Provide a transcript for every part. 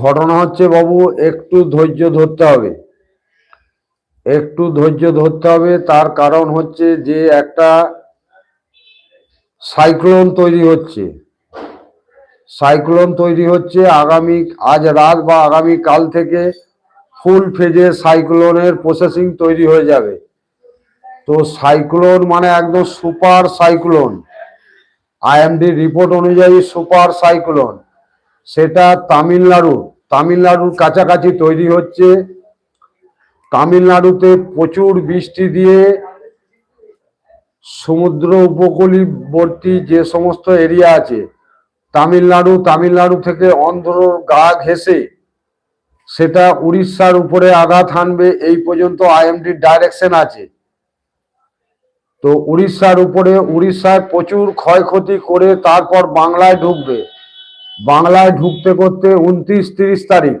ঘটনা হচ্ছে বাবু, একটু ধৈর্য ধরতে হবে। একটু ধৈর্য ধরতে হবে, তার কারণ হচ্ছে যে একটা সাইক্লোন তৈরি হচ্ছে। সাইক্লোন তৈরি হচ্ছে আগামী, আজ রাত বা আগামী কাল থেকে ফুল ফেজে সাইক্লোনের প্রসেসিং তৈরি হয়ে যাবে। তো সাইক্লোন মানে একদম সুপার সাইক্লোন। আইএমডি রিপোর্ট অনুযায়ী সুপার সাইক্লোন। সেটা তামিলনাড়ু। তামিলনাড়ুর কাছাকাছি তৈরি হচ্ছে। তামিলনাড়ুতে প্রচুর বৃষ্টি দিয়ে সমুদ্র উপকূলীবর্তী যে সমস্ত এরিয়া আছে, তামিলনাড়ু তামিলনাড়ু থেকে অন্ধ্র গা ঘেঁষে সেটা উড়িষ্যার উপরে আঘাত হানবে, এই পর্যন্ত আইএমডির ডাইরেকশন আছে। তো উড়িষ্যার উপরে, উড়িষ্যায় প্রচুর ক্ষয়ক্ষতি করে তারপর বাংলায় ঢুকবে। বাংলায় ঢুকতে করতে উনত্রিশ, তিরিশ তারিখ।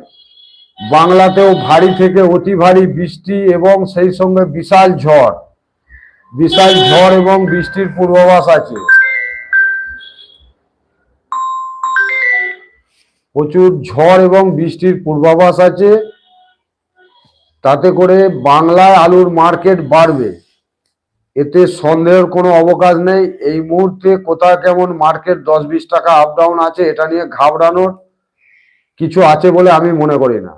বাংলাতেও ভারী থেকে অতি ভারী বৃষ্টি এবং সেই সঙ্গে বিশাল ঝড়। বিশাল ঝড় এবং বৃষ্টির পূর্বাভাস আছে। প্রচুর ঝড় এবং বৃষ্টির পূর্বাভাস আছে। তাতে করে বাংলায় আলুর মার্কেট বাড়বে। এতে সন্দেহের কোনো অবকাশ নেই। এই মুহূর্তে কোথায় কেমন মার্কেট দশ বিশ টাকা আপ ডাউন আছে, এটা নিয়ে ঘাবড়ানোর কিছু আছে বলে আমি মনে করি না।